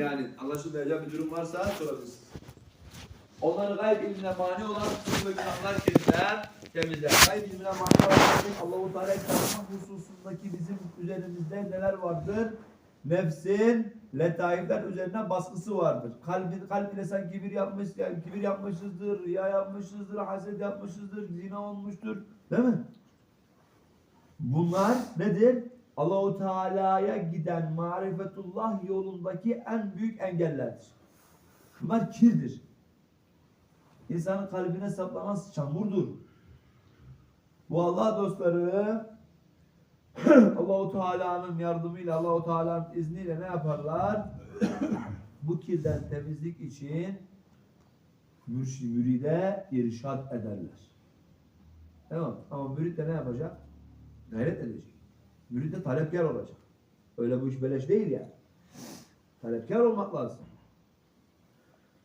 yani anlaşılmayacak bir durum varsa sorabilirsiniz. Onları gayb ilmine mani olan suç ve günahlar kendinden temizler. Gayb ilmine mani olan Allah-u Teala hususundaki bizim üzerimizde neler vardır? Nefsin letaifler üzerine baskısı vardır. Kalbin, kalb ile sen kibir yapmış, yani kibir yapmışızdır, riya yapmışızdır, haset yapmışızdır, zina olmuştur. Değil mi? Bunlar nedir? Allahu Teala'ya giden marifetullah yolundaki en büyük engellerdir. Bunlar kirdir. İnsanın kalbine saplanan çamurdur. Bu Allah dostları Allahu Teala'nın yardımıyla, Allahu Teala'nın izniyle ne yaparlar? Bu kirden temizlik için mürşi müride irşad ederler. Tamam. Ama mürit de ne yapacak? Gayret edecek. Mürit de talepkar olacak. Öyle bu iş beleş değil yani. Talepkar olmak lazım.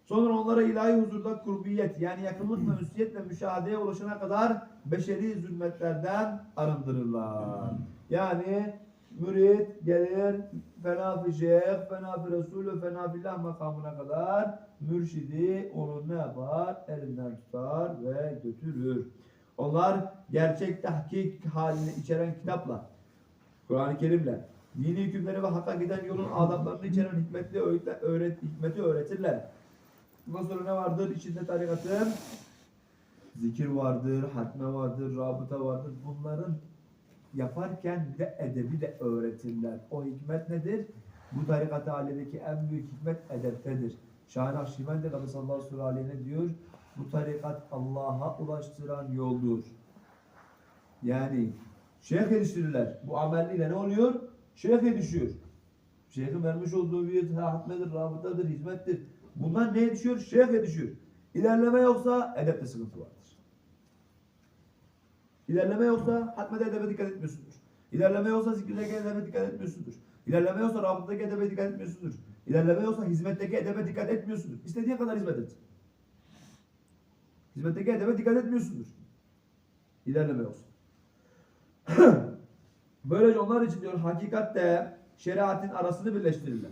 Sonra onlara ilahi huzurda kurbiyet yani yakınlık ve müsiyetle müşahedeye ulaşana kadar beşeri zulmetlerden arındırırlar. Yani mürit gelir fena fi şeyh, fena fi resulü, fena fillah makamına kadar mürşidi onu ne yapar? Elinden tutar ve götürür. Onlar gerçek tahkik halini içeren kitapla, Kur'an-ı Kerim'le, dini hükümleri ve hakka giden yolun adaplarını içeren hikmetli öğütle- öğret, hikmeti öğretirler. Bundan sonra ne vardır? İçinde tarikatın zikir vardır, hatme vardır, rabıta vardır. Bunların yaparken de edebi de öğretirler. O hikmet nedir? Bu tarikat haledeki en büyük hikmet edeptedir. Şahin Akşibendi Kadısallahu aleyhi diyor? Bu tarikat Allah'a ulaştıran yoldur. Yani şeyh yetiştirirler. Bu amelliyle ne oluyor? Şeyh yetişiyor. Şeyhin vermiş olduğu bir hatmedir, rabıtadır, hizmettir. Bunlar neye düşüyor? Şeyhe düşüyor. İlerleme yoksa edepte sıkıntı vardır. İlerleme yoksa hatmede edebe dikkat etmiyorsundur. İlerleme yoksa zikirdeki edebe dikkat etmiyorsundur. İlerleme yoksa rabıttaki edebe dikkat etmiyorsundur. İlerleme yoksa hizmetteki edebe dikkat etmiyorsundur. İstediğin kadar hizmet et. Hizmetteki edebe dikkat etmiyorsundur. İlerleme yoksa. Böylece onlar için diyor hakikatte şeriatin arasını birleştirirler.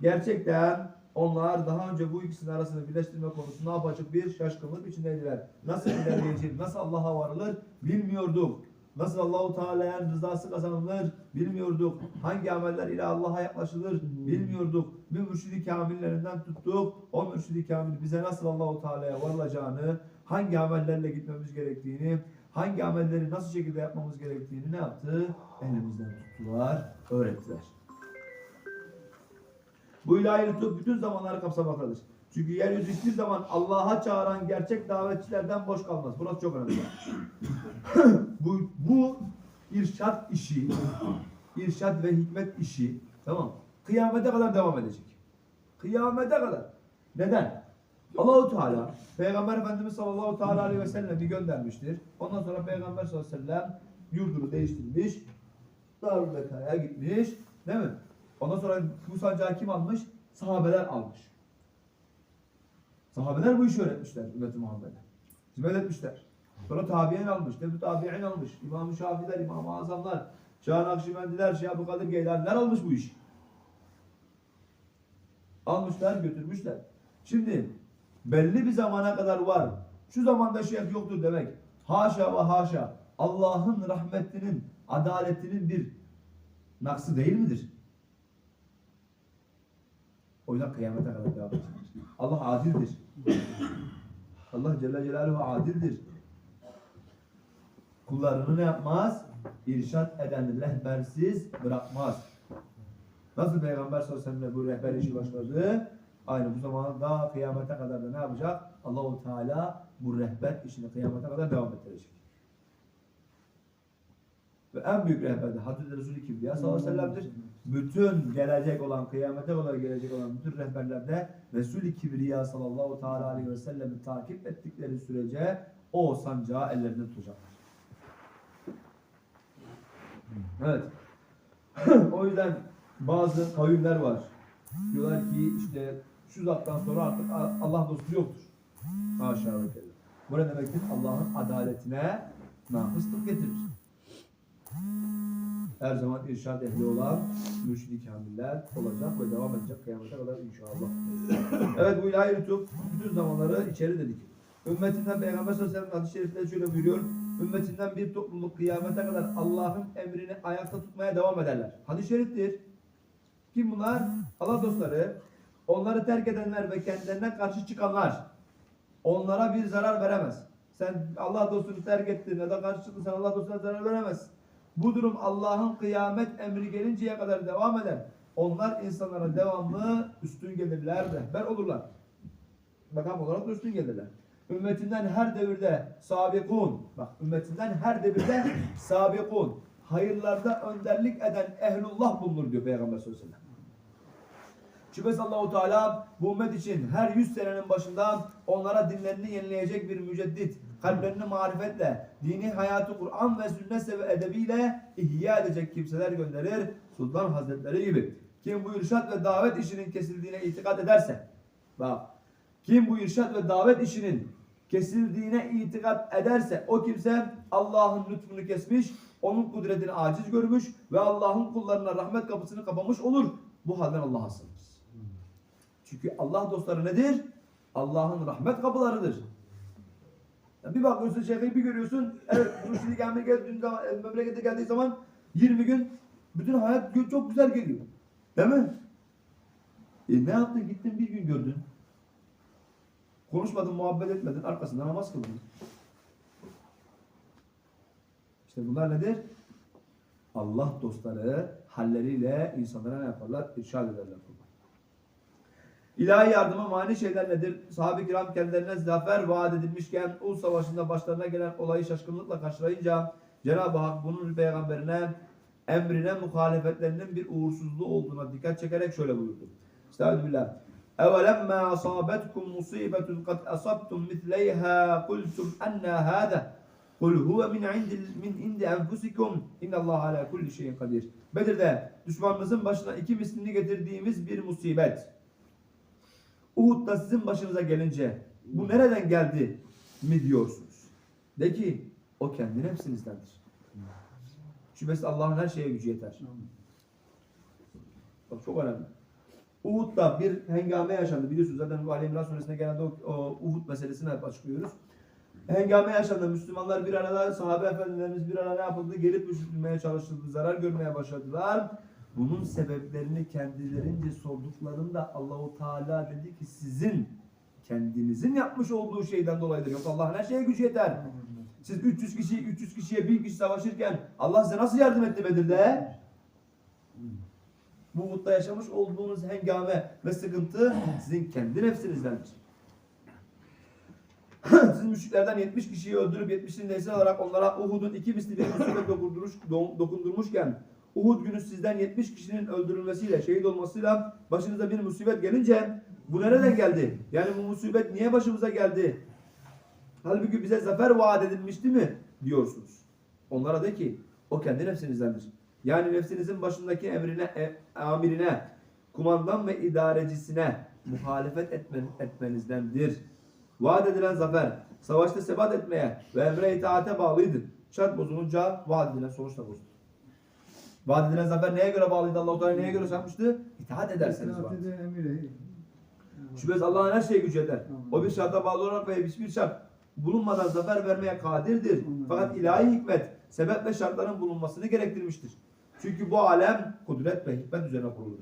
Gerçekten onlar daha önce bu ikisinin arasını birleştirme konusunda apaçık bir şaşkınlık içindeydiler. Nasıl ilerleyeceğiz, nasıl Allah'a varılır bilmiyorduk. Nasıl Allahu Teala'nın rızası kazanılır bilmiyorduk. Hangi ameller ile Allah'a yaklaşılır bilmiyorduk. Bir mürşidi kamillerinden tuttuk. O mürşidi kamil bize nasıl Allahu Teala'ya varılacağını, hangi amellerle gitmemiz gerektiğini, hangi amelleri nasıl şekilde yapmamız gerektiğini ne yaptı? Elimizden tuttular, öğrettiler. Bu ilahi lütuf bütün zamanları kapsamaktadır. Çünkü yeryüzü hiçbir zaman Allah'a çağıran gerçek davetçilerden boş kalmaz. Burası çok önemli. bu, bu irşat işi, irşat ve hikmet işi tamam kıyamete kadar devam edecek. Kıyamete kadar. Neden? Allahu Teala Peygamber Efendimiz sallallahu teala aleyhi ve sellem'i göndermiştir. Ondan sonra Peygamber sallallahu aleyhi ve sellem yurdunu değiştirmiş. Darül Beka'ya gitmiş. Değil mi? Ondan sonra bu sancağı kim almış? Sahabeler almış. Sahabeler bu işi öğretmişler ümmeti Muhammed'e. Hizmet etmişler. Sonra tabi'in almış, tebü tabi'in almış. İmam-ı Şafiler, İmam-ı Azamlar, Şah Nakşibendiler, Şah Kadir Geylaniler almış bu işi. Almışlar, götürmüşler. Şimdi belli bir zamana kadar var. Şu zamanda şeyh yoktur demek. Haşa ve haşa. Allah'ın rahmetinin, adaletinin bir naksı değil midir? O yüzden kıyamete kadar devam edecek. Allah adildir. Allah Celle Celaluhu adildir. Kullarını ne yapmaz? İrşat eden rehbersiz bırakmaz. Nasıl Peygamber sallallahu aleyhi ve sellem bu rehber işi başladı? Aynı bu zamanda kıyamete kadar da ne yapacak? Allahu Teala bu rehber işini kıyamete kadar devam ettirecek. Ve en büyük rehber de Hazreti Resulü Kibriya sallallahu aleyhi ve sellem'dir. Bütün gelecek olan, kıyamete kadar gelecek olan bütün rehberlerde Resulü Kibriya sallallahu teala aleyhi ve sellem'i takip ettikleri sürece o sancağı ellerinde tutacaklar. Evet. o yüzden bazı kavimler var. Diyorlar ki işte şu zattan sonra artık Allah dostu yoktur. Haşa ve kella. Bu ne demektir? Allah'ın adaletine nakıslık getirir. her zaman irşad ehli olan mürşid-i kamiller olacak ve devam edecek kıyamete kadar inşallah. evet bu ilahi lütuf bütün zamanları içeri dedik. Ümmetinden Peygamber sallallahu aleyhi ve sellem hadis-i şerifleri şöyle buyuruyor. Ümmetinden bir topluluk kıyamete kadar Allah'ın emrini ayakta tutmaya devam ederler. Hadis-i şeriftir. Kim bunlar? Allah dostları. Onları terk edenler ve kendilerine karşı çıkanlar. Onlara bir zarar veremez. Sen Allah dostunu terk ettin ya da karşı çıktın sen Allah dostuna zarar veremezsin. Bu durum Allah'ın kıyamet emri gelinceye kadar devam eder. Onlar insanlara devamlı üstün gelirler, rehber olurlar. Makam olarak da üstün gelirler. Ümmetinden her devirde sabikun, bak ümmetinden her devirde sabikun, hayırlarda önderlik eden ehlullah bulunur diyor Peygamber sallallahu aleyhi ve sellem. Şüphesiz Allahu Teala bu ümmet için her yüz senenin başından onlara dinlerini yenileyecek bir müceddit, kalplerini marifetle, dini hayatı Kur'an ve sünnet ve edebiyle ihya edecek kimseler gönderir. Sultan Hazretleri gibi. Kim bu irşat ve davet işinin kesildiğine itikad ederse, bak, kim bu irşat ve davet işinin kesildiğine itikad ederse o kimse Allah'ın lütfunu kesmiş, onun kudretini aciz görmüş ve Allah'ın kullarına rahmet kapısını kapamış olur. Bu halden Allah'a sığınır. Çünkü Allah dostları nedir? Allah'ın rahmet kapılarıdır. Ya bir bakıyorsun şeyhi bir görüyorsun. Evet Mürşidi gelmeye geldiği zaman, e, memlekete geldiği zaman 20 gün bütün hayat çok güzel geliyor. Değil mi? E ne yaptın? Gittin bir gün gördün. Konuşmadın, muhabbet etmedin. Arkasında namaz kıldın. İşte bunlar nedir? Allah dostları halleriyle insanlara ne yaparlar? İrşad ederler. İlahi yardıma mani şeyler nedir? Sahabe-i kiram kendilerine zafer vaat edilmişken Uhud Savaşı'nda başlarına gelen olayı şaşkınlıkla karşılayınca Cenab-ı Hak bunun peygamberine emrine muhalefetlerinin bir uğursuzluğu olduğuna dikkat çekerek şöyle buyurdu. Estağfirullah. اَوَلَمَّا أَصَابَتْكُمْ مُصِيبَةٌ قَدْ أَصَبْتُمْ مِثْلَيْهَا قُلْتُمْ أَنَّا هَذَا قُلْ هُوَ مِنْ عِنْدِ مِنْ عِنْدِ أَنْفُسِكُمْ اِنَّ اللّٰهَ عَلَى كُلِّ شَيْءٍ قَدِيرٌ Bedir'de düşmanınızın başına iki mislini getirdiğimiz bir musibet. Uhud'da sizin başınıza gelince bu nereden geldi mi diyorsunuz? De ki o kendi nefsinizdendir. Şüphesiz Allah'ın her şeye gücü yeter. Bak çok önemli. Uhud'da bir hengame yaşandı. Biliyorsunuz zaten bu Ali İmran suresinde genelde o, o Uhud meselesini hep açıklıyoruz. Hengame yaşandı. Müslümanlar bir arada, sahabe efendilerimiz bir arada yapıldı? Gelip düşürülmeye çalışıldı. Zarar görmeye başladılar. Bunun sebeplerini kendilerince sorduklarında Allahu Teala dedi ki sizin kendinizin yapmış olduğu şeyden dolayıdır. Yoksa Allah'ın her şeye gücü yeter. Siz 300 kişi 300 kişiye 1000 kişi savaşırken Allah size nasıl yardım etti Bedir'de? Bu mutlu yaşamış olduğunuz hengame ve sıkıntı sizin kendi nefsinizdendir. Siz müşriklerden 70 kişiyi öldürüp 70'ini nesil alarak onlara Uhud'un iki misli bir musibet dokundurmuş, do- dokundurmuşken Uhud günü sizden 70 kişinin öldürülmesiyle, şehit olmasıyla başınıza bir musibet gelince bu nereden geldi? Yani bu musibet niye başımıza geldi? Halbuki bize zafer vaat edilmişti mi? Diyorsunuz. Onlara de ki o kendi nefsinizdendir. Yani nefsinizin başındaki emrine, e, amirine, kumandan ve idarecisine muhalefet etmen, etmenizdendir. Vaat edilen zafer, savaşta sebat etmeye ve emre itaate bağlıydı. Şart bozulunca vaat edilen sonuç da bozuldu. Vaat edilen zafer neye göre bağlıydı? Allah-u Teala neye göre yapmıştı? İtaat ederseniz emire. Şüphesiz Allah'ın her şeye gücü. Tamam. O bir şarta bağlı olarak ve hiçbir şart bulunmadan zafer vermeye kadirdir. Fakat ilahi hikmet sebep ve şartların bulunmasını gerektirmiştir. Çünkü bu alem kudret ve hikmet üzerine kurulur.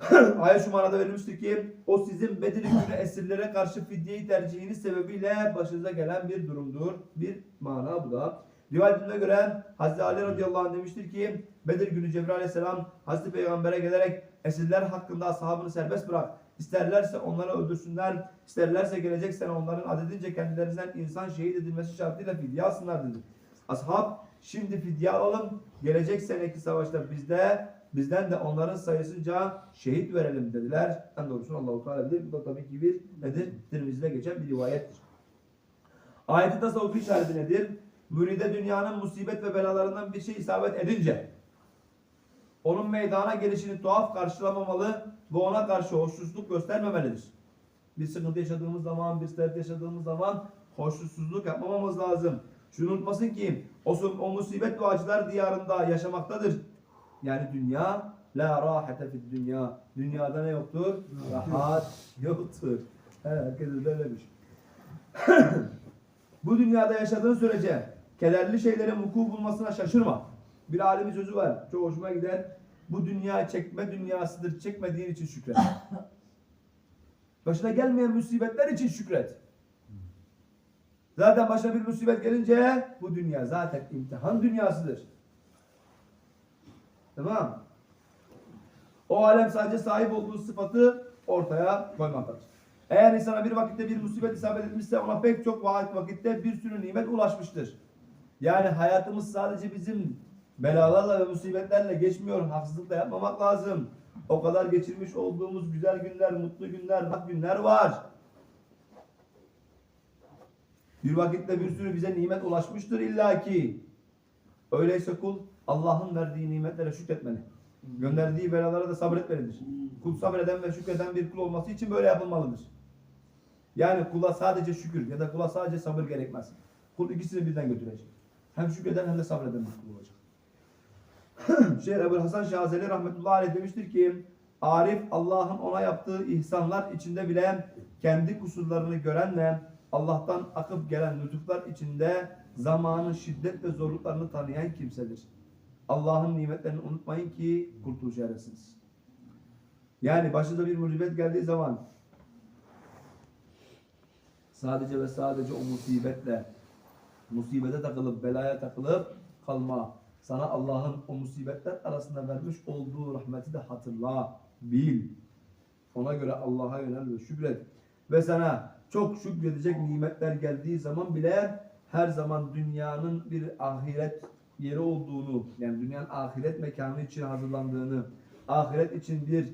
Ayet şu manada verilmiştir ki o sizin Bedir günü esirlere karşı fidyeyi tercihiniz sebebiyle başınıza gelen bir durumdur. Bir mana bu da. Rivayetine göre Hazreti Ali radıyallahu anh demiştir ki Bedir günü Cebrail aleyhisselam Hazreti Peygamber'e gelerek esirler hakkında ashabını serbest bırak. İsterlerse onları öldürsünler, isterlerse gelecek sene onların adedince kendilerinden insan şehit edilmesi şartıyla fidye alsınlar dedi. Ashab şimdi fidye alalım, gelecek seneki savaşta bizde bizden de onların sayısınca şehit verelim dediler. En doğrusunu Allahu Teala bilir. Bu da tabii ki bir nedir? Tirmizi'de geçen bir rivayettir. Ayetin tasavvufi işareti nedir? Müride dünyanın musibet ve belalarından bir şey isabet edince onun meydana gelişini tuhaf karşılamamalı ve ona karşı hoşnutsuzluk göstermemelidir. Bir sıkıntı yaşadığımız zaman, bir dert yaşadığımız zaman hoşnutsuzluk yapmamamız lazım. Şunu unutmasın ki o, o musibet ve acılar diyarında yaşamaktadır. Yani dünya la rahate fid dünya. Dünyada ne yoktur? Rahat yoktur. He, herkes böylemiş. Bu dünyada yaşadığın sürece kederli şeylerin vuku bulmasına şaşırma. Bir alimin sözü var. Çok hoşuma gider. Bu dünya çekme dünyasıdır. Çekmediğin için şükret. Başına gelmeyen musibetler için şükret. Zaten başına bir musibet gelince bu dünya zaten imtihan dünyasıdır. Tamam. O alem sadece sahip olduğu sıfatı ortaya koymaktadır. Eğer insana bir vakitte bir musibet isabet etmişse ona pek çok va- vakitte bir sürü nimet ulaşmıştır. Yani hayatımız sadece bizim belalarla ve musibetlerle geçmiyor. Haksızlık da yapmamak lazım. O kadar geçirmiş olduğumuz güzel günler, mutlu günler, hak günler var. Bir vakitte bir sürü bize nimet ulaşmıştır illaki. Öyleyse kul Allah'ın verdiği nimetlere şükretmeli. Gönderdiği belalara da sabretmelidir. Kul sabreden ve şükreden bir kul olması için böyle yapılmalıdır. Yani kula sadece şükür ya da kula sadece sabır gerekmez. Kul ikisini birden götürecek. Hem şükreden hem de sabreden kul olacak. Şeyh Ebu Hasan Şazeli rahmetullahi aleyh demiştir ki Arif Allah'ın ona yaptığı ihsanlar içinde bile kendi kusurlarını görenle Allah'tan akıp gelen lütuflar içinde zamanın şiddet ve zorluklarını tanıyan kimsedir. Allah'ın nimetlerini unutmayın ki kurtuluşa eresiniz. Yani başınıza bir musibet geldiği zaman sadece ve sadece o musibetle musibete takılıp belaya takılıp kalma. Sana Allah'ın o musibetler arasında vermiş olduğu rahmeti de hatırla, bil. Ona göre Allah'a yönel ve şükret. Ve sana çok şükredecek nimetler geldiği zaman bile her zaman dünyanın bir ahiret yeri olduğunu, yani dünyanın ahiret mekanı için hazırlandığını, ahiret için bir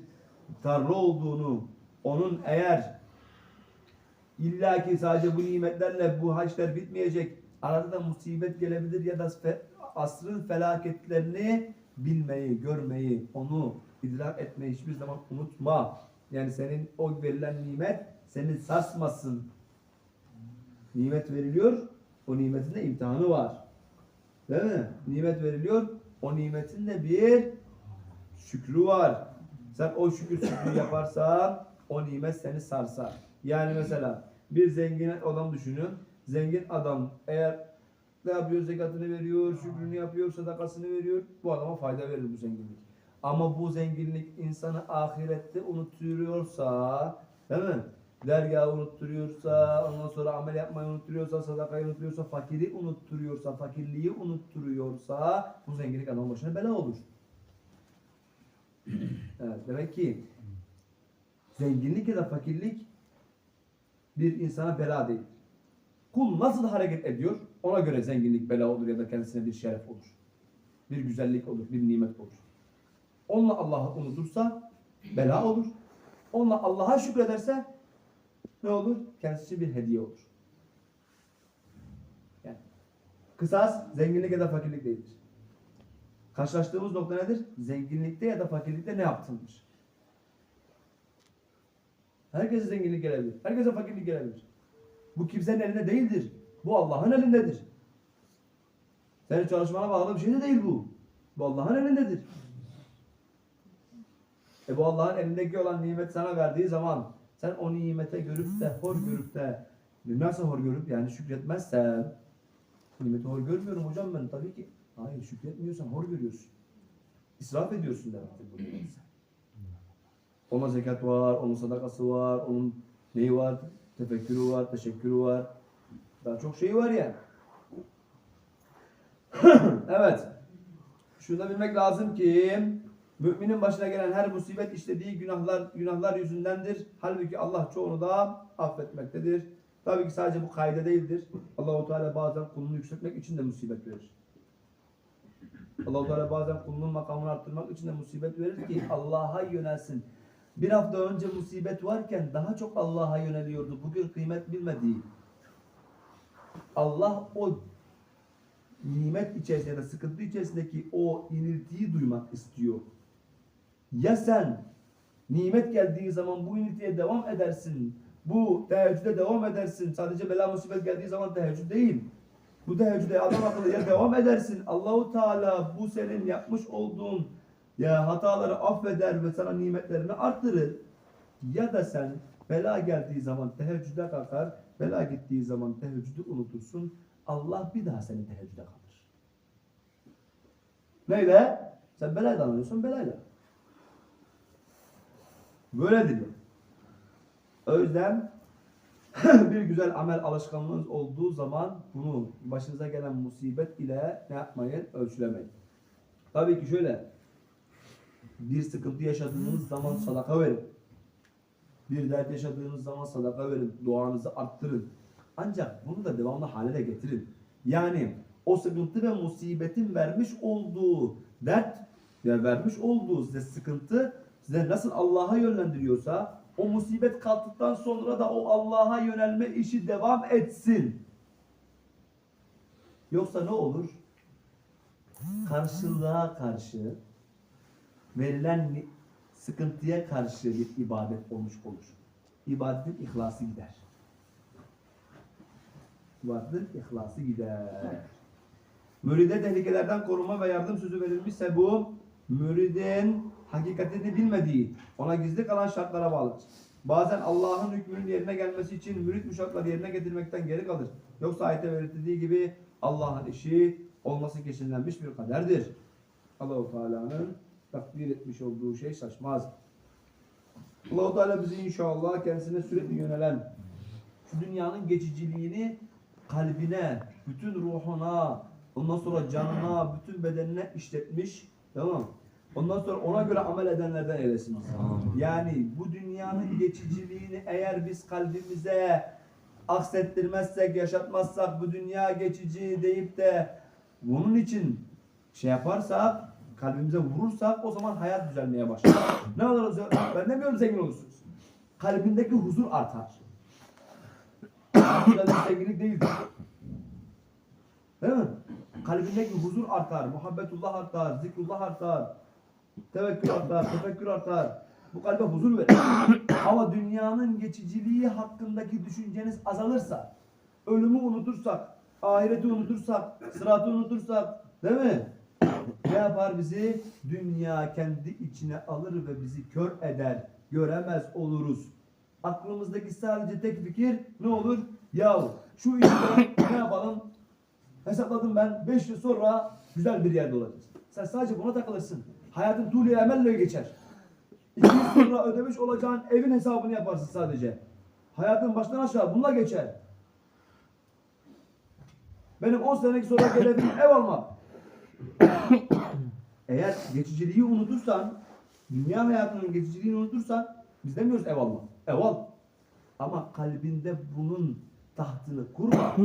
tarla olduğunu, onun eğer İlla ki sadece bu nimetlerle bu haçlar bitmeyecek. Arada da musibet gelebilir ya da asrın felaketlerini bilmeyi, görmeyi, onu idrak etmeyi hiçbir zaman unutma. Yani senin o verilen nimet seni sarsmasın. Nimet veriliyor, o nimetin de imtihanı var. Değil mi? Nimet veriliyor, o nimetin de bir şükrü var. Sen o şükür şükrü yaparsan o nimet seni sarsar. Yani mesela bir zengin adam düşünün. Zengin adam eğer ne yapıyor? Zekatını veriyor, şükrünü yapıyor, sadakasını veriyor. Bu adama fayda verir bu zenginlik. Ama bu zenginlik insanı ahirette unutturuyorsa, değil mi? Dergahı unutturuyorsa, ondan sonra amel yapmayı unutturuyorsa, sadakayı unutturuyorsa, fakiri unutturuyorsa, fakirliği unutturuyorsa bu zenginlik adamın başına bela olur. Evet, demek ki zenginlik ya da fakirlik bir insana bela değil. Kul nasıl hareket ediyor ona göre zenginlik bela olur ya da kendisine bir şeref olur. Bir güzellik olur, bir nimet olur. Onunla Allah'ı unutursa bela olur. Onunla Allah'a şükrederse ne olur? Kendisi bir hediye olur. Yani kısas zenginlik ya da fakirlik değildir. Karşılaştığımız nokta nedir? Zenginlikte ya da fakirlikte ne yaptındır? Herkese zenginlik gelebilir. Herkese fakirlik gelebilir. Bu kimsenin elinde değildir. Bu Allah'ın elindedir. Senin çalışmana bağlı bir şey de değil bu. Bu Allah'ın elindedir. E bu Allah'ın elindeki olan nimet sana verdiği zaman sen o nimete görüp de hor görüp de nasıl hor görüp yani şükretmezsen nimeti hor görmüyorum hocam ben tabii ki. Hayır şükretmiyorsan hor görüyorsun. İsraf ediyorsun demektir bu nimeti. Ona zekat var, onun sadakası var, onun neyi var? Tefekkürü var, teşekkürü var. Daha çok şey var ya. evet. Şunu da bilmek lazım ki müminin başına gelen her musibet işlediği günahlar günahlar yüzündendir. Halbuki Allah çoğunu da affetmektedir. Tabii ki sadece bu kaide değildir. Allahu Teala bazen kulunu yükseltmek için de musibet verir. Allahu Teala bazen kulunun makamını arttırmak için de musibet verir ki Allah'a yönelsin. Bir hafta önce musibet varken daha çok Allah'a yöneliyordu. Bugün kıymet bilmediği. Allah o nimet içerisinde sıkıntı içerisindeki o iniltiyi duymak istiyor. Ya sen nimet geldiği zaman bu iniltiye devam edersin. Bu teheccüde devam edersin. Sadece bela musibet geldiği zaman teheccüd değil. Bu teheccüde adam akıllı ya devam edersin. Allahu Teala bu senin yapmış olduğun ya hataları affeder ve sana nimetlerini arttırır ya da sen bela geldiği zaman teheccüde kalkar, bela gittiği zaman teheccüdü unutursun. Allah bir daha seni teheccüde kaldır. Neyle? Sen belayla anlıyorsun belayla. Böyledir. yani. O yüzden bir güzel amel alışkanlığınız olduğu zaman bunu başınıza gelen musibet ile ne yapmayın? Ölçülemeyin. Tabii ki şöyle bir sıkıntı yaşadığınız zaman sadaka verin. Bir dert yaşadığınız zaman sadaka verin. Duanızı arttırın. Ancak bunu da devamlı hale de getirin. Yani o sıkıntı ve musibetin vermiş olduğu dert ve vermiş olduğu size sıkıntı size nasıl Allah'a yönlendiriyorsa o musibet kalktıktan sonra da o Allah'a yönelme işi devam etsin. Yoksa ne olur? Karşılığa karşı verilen sıkıntıya karşı bir ibadet olmuş olur. İbadetin ihlası gider. İbadetin ihlası gider. Müride tehlikelerden koruma ve yardım sözü verilmişse bu müridin hakikatini bilmediği, ona gizli kalan şartlara bağlıdır. Bazen Allah'ın hükmünün yerine gelmesi için mürit bu şartları yerine getirmekten geri kalır. Yoksa ayette belirtildiği gibi Allah'ın işi olması kesinlenmiş bir kaderdir. Allahu Teala'nın takdir etmiş olduğu şey şaşmaz. Allahu Teala bizi inşallah kendisine sürekli yönelen şu dünyanın geçiciliğini kalbine, bütün ruhuna, ondan sonra canına, bütün bedenine işletmiş. Tamam? Ondan sonra ona göre amel edenlerden eylesin. Yani bu dünyanın geçiciliğini eğer biz kalbimize aksettirmezsek, yaşatmazsak bu dünya geçici deyip de bunun için şey yaparsak, kalbimize vurursak o zaman hayat düzelmeye başlar. ne olur ben demiyorum zengin olursunuz. Kalbindeki huzur artar. Zenginlik değildir. Değil mi? Kalbindeki huzur artar, muhabbetullah artar, zikrullah artar, tevekkül artar, tefekkür artar. Bu kalbe huzur verir. Ama dünyanın geçiciliği hakkındaki düşünceniz azalırsa, ölümü unutursak, ahireti unutursak, sıratı unutursak, değil mi? Ne yapar bizi? Dünya kendi içine alır ve bizi kör eder. Göremez oluruz. Aklımızdaki sadece tek fikir ne olur? Yahu şu işi ne yapalım? Hesapladım ben 5 yıl sonra güzel bir yerde olacağız. Sen sadece buna takılırsın. Hayatın tuğlu emelle geçer. 2 yıl sonra ödemiş olacağın evin hesabını yaparsın sadece. Hayatın baştan aşağı bununla geçer. Benim 10 senelik sonra hedefim ev almak. Eğer geçiciliği unutursan, dünya hayatının geçiciliğini unutursan, biz demiyoruz ev alma. Ev al. Ama kalbinde bunun tahtını kurma.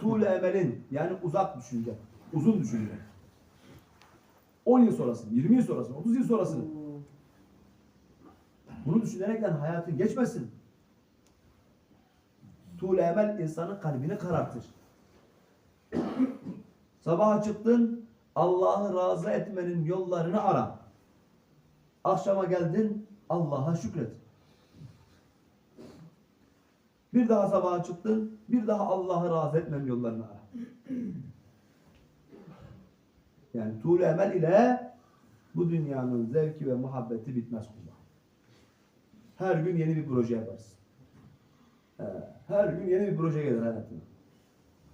Tuğle emelin yani uzak düşünce, uzun düşünce. 10 yıl sonrasını, 20 yıl sonrasını, 30 yıl sonrasını. Bunu düşünerekten hayatın geçmesin. Tuğle emel insanın kalbini karartır. Sabaha çıktın, Allah'ı razı etmenin yollarını ara. Akşama geldin, Allah'a şükret. Bir daha sabaha çıktın, bir daha Allah'ı razı etmenin yollarını ara. Yani tuğle emel ile bu dünyanın zevki ve muhabbeti bitmez kullar. Her gün yeni bir proje yaparsın. Her gün yeni bir proje gelir hayatına.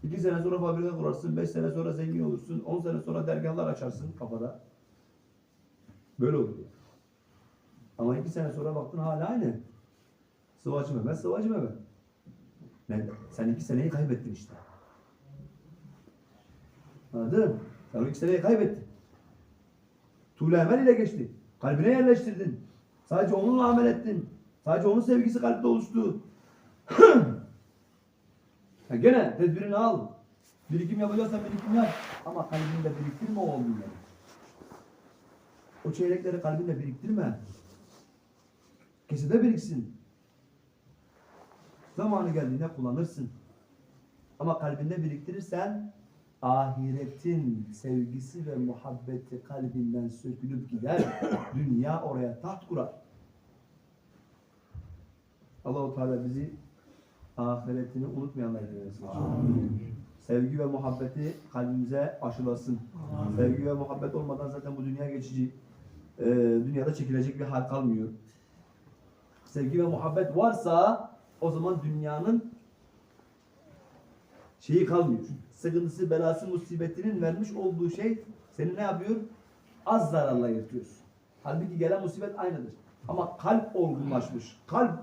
İki sene sonra fabrika kurarsın, beş sene sonra zengin olursun, on sene sonra dergahlar açarsın kafada. Böyle olur. Ama iki sene sonra baktın hala aynı. Sıvacı Mehmet, Sıvacı Mehmet. Ne? Sen iki seneyi kaybettin işte. Anladın? mı? Sen o iki seneyi kaybettin. Tuğle emel ile geçti. Kalbine yerleştirdin. Sadece onunla amel ettin. Sadece onun sevgisi kalpte oluştu. Ha gene tedbirini al. Birikim yapacaksan birikim yap. Ama kalbinde biriktirme o olgunları. O çeyrekleri kalbinde biriktirme. Kesede biriksin. Zamanı geldiğinde kullanırsın. Ama kalbinde biriktirirsen ahiretin sevgisi ve muhabbeti kalbinden sökülüp gider. Dünya oraya taht kurar. Allahu Teala bizi ahiretini unutmayanlar eylesin. sevgi ve muhabbeti kalbimize aşılasın. Sevgi ve muhabbet olmadan zaten bu dünya geçici. Ee, dünyada çekilecek bir hal kalmıyor. Sevgi ve muhabbet varsa o zaman dünyanın şeyi kalmıyor. Sıkıntısı, belası, musibetinin vermiş olduğu şey seni ne yapıyor? Az zararla yırtıyorsun. Halbuki gelen musibet aynıdır. Ama kalp olgunlaşmış. Kalp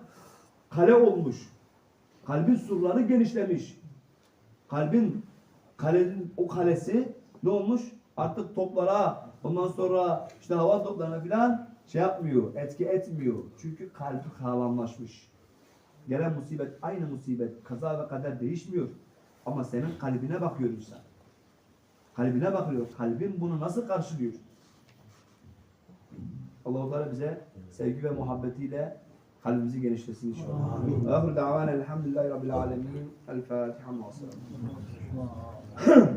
kale olmuş. Kalbin surları genişlemiş. Kalbin kalenin o kalesi ne olmuş? Artık toplara, ondan sonra işte hava toplarına filan şey yapmıyor, etki etmiyor. Çünkü kalbi sağlamlaşmış. Gelen musibet aynı musibet, kaza ve kader değişmiyor. Ama senin kalbine bakıyor insan. Kalbine bakıyor. Kalbin bunu nasıl karşılıyor? Allah-u Teala bize sevgi ve muhabbetiyle حل مزيج ان شاء اخر دعوانا الحمد لله رب العالمين. الفاتحة مع السلامة. آه.